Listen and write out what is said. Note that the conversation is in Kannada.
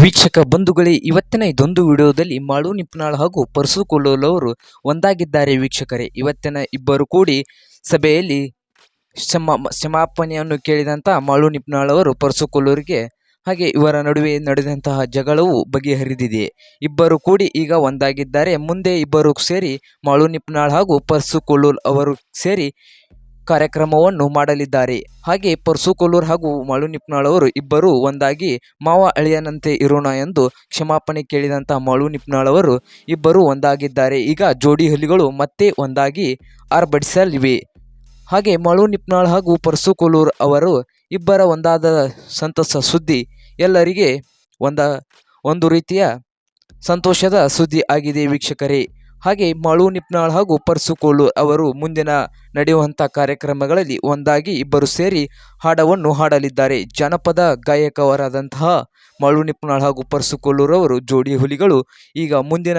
ವೀಕ್ಷಕ ಬಂಧುಗಳೇ, ಇವತ್ತಿನ ಇದೊಂದು ವಿಡಿಯೋದಲ್ಲಿ ಮಾಳು ನಿಪ್ನಾಳ್ ಹಾಗೂ ಪರ್ಸು ಒಂದಾಗಿದ್ದಾರೆ ವೀಕ್ಷಕರೇ. ಇವತ್ತಿನ ಇಬ್ಬರು ಕೂಡಿ ಸಭೆಯಲ್ಲಿ ಕ್ಷಮ, ಕ್ಷಮಾಪಣೆಯನ್ನು ಕೇಳಿದಂಥ ಮಾಳು ನಿಪ್ನಾಳ್ ಅವರು, ಪರ್ಸು ಕೊಲ್ಲೂರಿಗೆ ಹಾಗೆ ಇವರ ನಡುವೆ ನಡೆದಂತಹ ಜಗಳವು ಬಗೆಹರಿದಿದೆ. ಇಬ್ಬರು ಕೂಡಿ ಈಗ ಒಂದಾಗಿದ್ದಾರೆ. ಮುಂದೆ ಇಬ್ಬರು ಸೇರಿ ಮಾಳು ನಿಪ್ನಾಳ್ ಹಾಗೂ ಪರ್ಸು ಅವರು ಸೇರಿ ಕಾರ್ಯಕ್ರಮವನ್ನು ಮಾಡಲಿದ್ದಾರೆ. ಹಾಗೆ ಪರ್ಸುಕೊಲ್ಲೂರ್ ಹಾಗೂ ಮಾಳು ನಿಪ್ನಾಳ್ ಅವರು ಇಬ್ಬರು ಒಂದಾಗಿ ಮಾವ ಅಳಿಯನಂತೆ ಇರೋಣ ಎಂದು ಕ್ಷಮಾಪಣೆ ಕೇಳಿದಂಥ ಮಳು ನಿಪ್ನಾಳ್ ಅವರು ಇಬ್ಬರು ಒಂದಾಗಿದ್ದಾರೆ. ಈಗ ಜೋಡಿ ಹುಲಿಗಳು ಮತ್ತೆ ಒಂದಾಗಿ ಆರ್ಭಟಿಸಲಿವೆ. ಹಾಗೆ ಮಾಳು ನಿಪ್ನಾಳ್ ಹಾಗೂ ಪರ್ಸುಕೊಲ್ಲೂರ್ ಅವರು ಇಬ್ಬರ ಒಂದಾದ ಸಂತಸ ಸುದ್ದಿ ಎಲ್ಲರಿಗೆ ಒಂದ, ಒಂದು ರೀತಿಯ ಸಂತೋಷದ ಸುದ್ದಿ ಆಗಿದೆ ವೀಕ್ಷಕರೇ. ಹಾಗೆ ಮಾಳು ನಿಪ್ನಾಳ್ ಹಾಗೂ ಪರ್ಸುಕೋಲು ಅವರು ಮುಂದಿನ ನಡೆಯುವಂಥ ಕಾರ್ಯಕ್ರಮಗಳಲ್ಲಿ ಒಂದಾಗಿ ಇಬ್ಬರು ಸೇರಿ ಹಾಡವನ್ನು ಹಾಡಲಿದ್ದಾರೆ. ಜನಪದ ಗಾಯಕವರಾದಂತಹ ಮಾಳು ನಿಪ್ನಾಳ್ ಹಾಗೂ ಪರಸು ಕೋಲೂರ್ ಜೋಡಿ ಹುಲಿಗಳು ಈಗ ಮುಂದಿನ